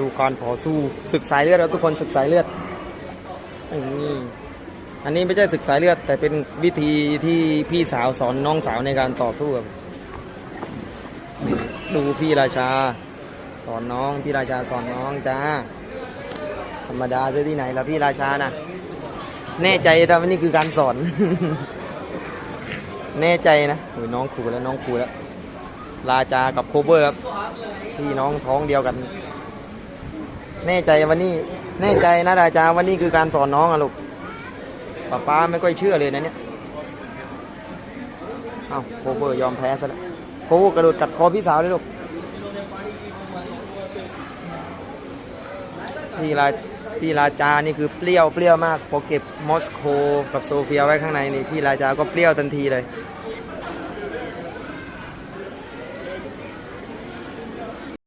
ดูการต่อสู้ศึกสายเลือดครับทุกคนศึกสายเลือดนี่อันนี้ไม่ใช่ศึกสายเลือด แต่เป็นวิธีที่พี่สาวสอนน้องสาวในการต่อสู้ครับดูพี่ราชา สอนน้องพี่ราชาสอนน้องจ้าธรรมดาจะที่ไหนล้วพี่ราชานะแน่ใจนะว่านี่คือการสอน แน่ใจนะโอ้ยน้องครูแล้วน้องครูแล้วราชากับโคเบอร์ครับพี่น้องท้องเดียวกัน แน่ใจวันนี้ แน่ใจนะราชารย์วันนี้คือการสอนน้องอะลูกป้าป้าไม่ค่อยเชื่อเลยนะเนี่ยเอาโคเบอร์ยอมแพ้ซะแล้วโคเบอร์กระโดดกัดคอพี่สาวเลยลูกพี่ราพี่ราชานี่คือเปรี้ยวเปรี้ยวมากพอเก็บมอสโกกับโซเฟียไว้ข้างในนี่พี่ราจาก็เปรี้ยวทันทีเลย